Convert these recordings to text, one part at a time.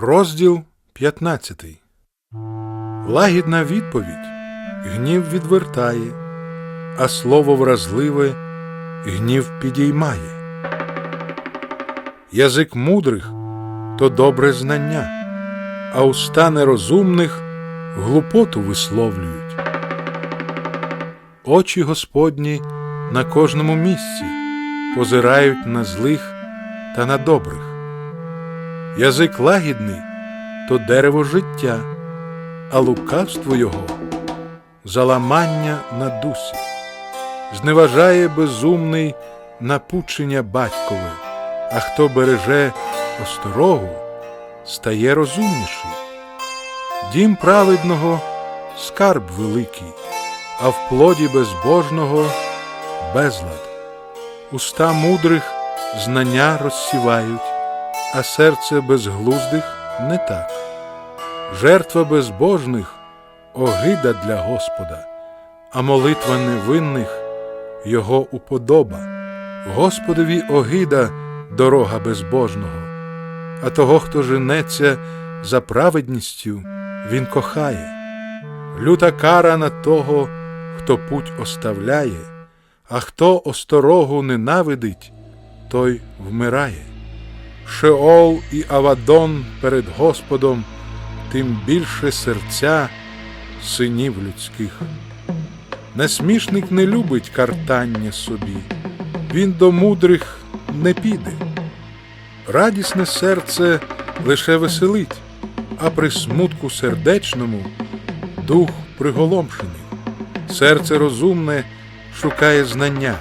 Розділ 15 Лагідна відповідь гнів відвертає, а слово вразливе гнів підіймає. Язик мудрих то добре знання, а уста нерозумних глупоту висловлюють. Очі Господні на кожному місці позирають на злих та на добрих. Язик лагідний то дерево життя, а лукавство його заламання на дусі. Зневажає безумний напучення батькове, а хто береже осторогу, стає розумніший. Дім праведного скарб великий, а в плоді безбожного безлад. Уста мудрих знання розсівають, а серце безглуздих не так. Жертва безбожних огида для Господа, а молитва невинних його уподоба. Господові огида дорога безбожного, а того, хто женеться за праведністю, він кохає. Люта кара на того, хто путь оставляє, а хто осторогу ненавидить, той вмирає. Шеол і Авадон перед Господом, тим більше серця синів людських. Насмішник не любить картання собі, він до мудрих не піде. Радісне серце лише веселить, а при смутку сердечному дух приголомшений. Серце розумне шукає знання,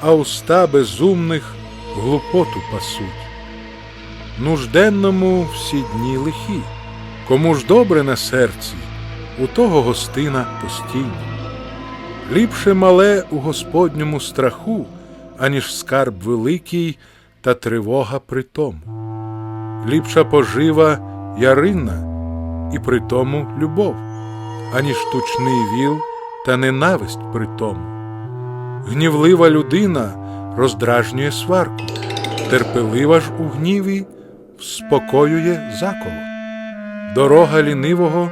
а уста безумних глупоту пасуть. Нужденному всі дні лихі, кому ж добре на серці, у того гостина постійна. Ліпше мале у Господньому страху, аніж скарб великий та тривога при тому. Ліпша пожива ярина, і при тому любов, аніж тучний віл та ненависть при тому. Гнівлива людина роздражнює сварку, терпелива ж у гніві вспокоює заколот. Дорога лінивого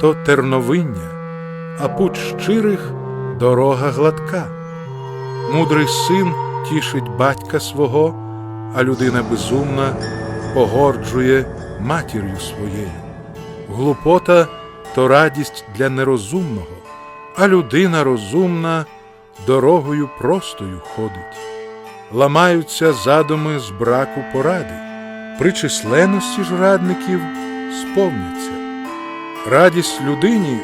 то терновиння, а путь щирих дорога гладка. Мудрий син тішить батька свого, а людина безумна погорджує матір'ю своєю. Глупота то радість для нерозумного, а людина розумна дорогою простою ходить. Ламаються задуми з браку поради, при численності ж радників сповняться. Радість людині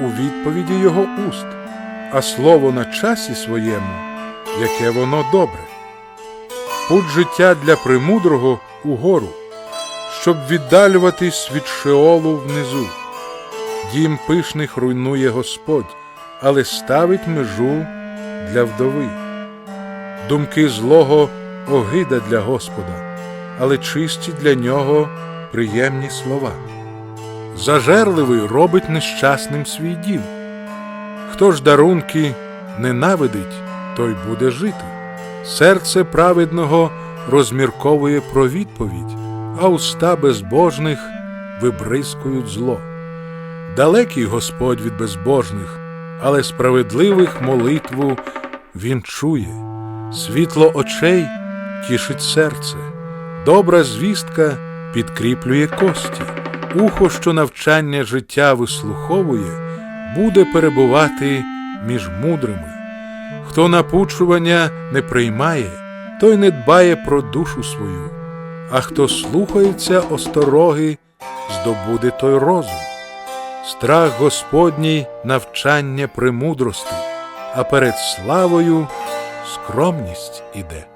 у відповіді його уст, а слово на часі своєму, яке воно добре. Путь життя для премудрого угору, щоб віддалюватись від шеолу внизу. Дім пишних руйнує Господь, але ставить межу для вдови. Думки злого огида для Господа, але чисті для нього приємні слова. Зажерливий робить нещасним свій дім. Хто ж дарунки ненавидить, той буде жити. Серце праведного розмірковує про відповідь, а уста безбожних вибризкують зло. Далекий Господь від безбожних, але справедливих молитву Він чує, світло очей тішить серце, добра звістка підкріплює кості, ухо, що навчання життя вислуховує, буде перебувати між мудрими. Хто напучування не приймає, той не дбає про душу свою, а хто слухається остороги, здобуде той розум. Страх Господній навчання премудрости, а перед славою скромність іде.